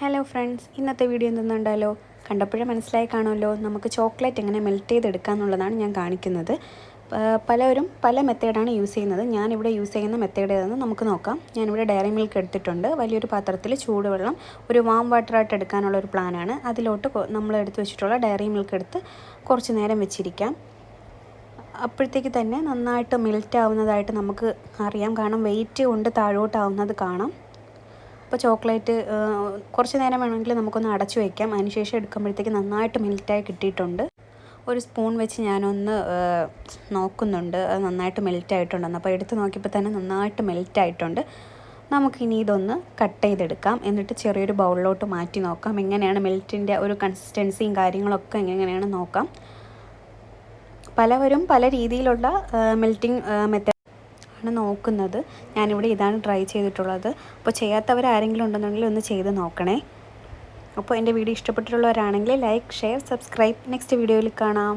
Hello friends ഇന്നത്തെ video എന്തെന്നുണ്ടല്ലോ? കണ്ടപ്പോഴേ മനസ്സിലായി കാണുമല്ലോ. നമുക്ക് ചോക്ലേറ്റ് എങ്ങനെ മെൽറ്റ് ചെയ്തെടുക്കുക എന്നുള്ളതാണ് ഞാൻ കാണിക്കുന്നത്. പലരും പല മെത്തേഡാണ് യൂസ് ചെയ്യുന്നത്. ഞാനിവിടെ യൂസ് ചെയ്യുന്ന മെത്തേഡ് ഏതെന്ന് നമുക്ക് നോക്കാം. ഞാനിവിടെ ഡയറി മിൽക്ക് എടുത്തിട്ടുണ്ട്. വലിയൊരു പാത്രത്തിൽ ചൂടുവെള്ളം ഒരു വാം വാട്ടറായിട്ട് എടുക്കാനുള്ള ഒരു പ്ലാനാണ് അതിലോട്ട് നമ്മൾ എടുത്തു വെച്ചിട്ടുള്ള ഡയറി മിൽക്ക് എടുത്ത് കുറച്ച് നേരം വെച്ചിരിക്കാം. അപ്പോഴത്തേക്ക് തന്നെ നന്നായിട്ട് മെൽറ്റ് ആവുന്നതായിട്ട് നമുക്ക് അറിയാം. കാരണം വെയിറ്റ് കൊണ്ട് താഴോട്ടാവുന്നത് കാണാം. അപ്പോൾ ചോക്ലേറ്റ് കുറച്ച് നേരം വേണമെങ്കിൽ നമുക്കൊന്ന് അടച്ചു വയ്ക്കാം അതിനുശേഷം എടുക്കുമ്പോഴത്തേക്ക് നന്നായിട്ട് മെൽറ്റായി കിട്ടിയിട്ടുണ്ട്. ഒരു സ്പൂൺ വെച്ച് ഞാനൊന്ന് നോക്കുന്നുണ്ട്. അത് നന്നായിട്ട് മെൽറ്റ് അപ്പോൾ എടുത്ത് നോക്കിയപ്പോൾ തന്നെ നന്നായിട്ട് മെൽറ്റ് ആയിട്ടുണ്ട്. നമുക്കിനി ഇതൊന്ന് കട്ട് ചെയ്തെടുക്കാം. എന്നിട്ട് ചെറിയൊരു ബൗളിലോട്ട് മാറ്റി നോക്കാം. എങ്ങനെയാണ് മെൽറ്റിന്റെ ഒരു കൺസിസ്റ്റൻസിയും കാര്യങ്ങളൊക്കെ എങ്ങനെയാണ് നോക്കാം. പലവരും പല രീതിയിലുള്ള മെൽറ്റിംഗ് മെത്തേഡ് ആണ് നോക്കുന്നത്. ഞാനിവിടെ ഇതാണ് ട്രൈ ചെയ്തിട്ടുള്ളത്. അപ്പോൾ ചെയ്യാത്തവർ ആരെങ്കിലും ഉണ്ടെന്നുണ്ടെങ്കിൽ ഒന്ന് ചെയ്ത് നോക്കണേ. അപ്പോൾ എന്റെ വീഡിയോ ഇഷ്ടപ്പെട്ടിട്ടുള്ളവരാണെങ്കിൽ ലൈക്ക് ഷെയർ സബ്സ്ക്രൈബ് നെക്സ്റ്റ് വീഡിയോയിൽ കാണാം.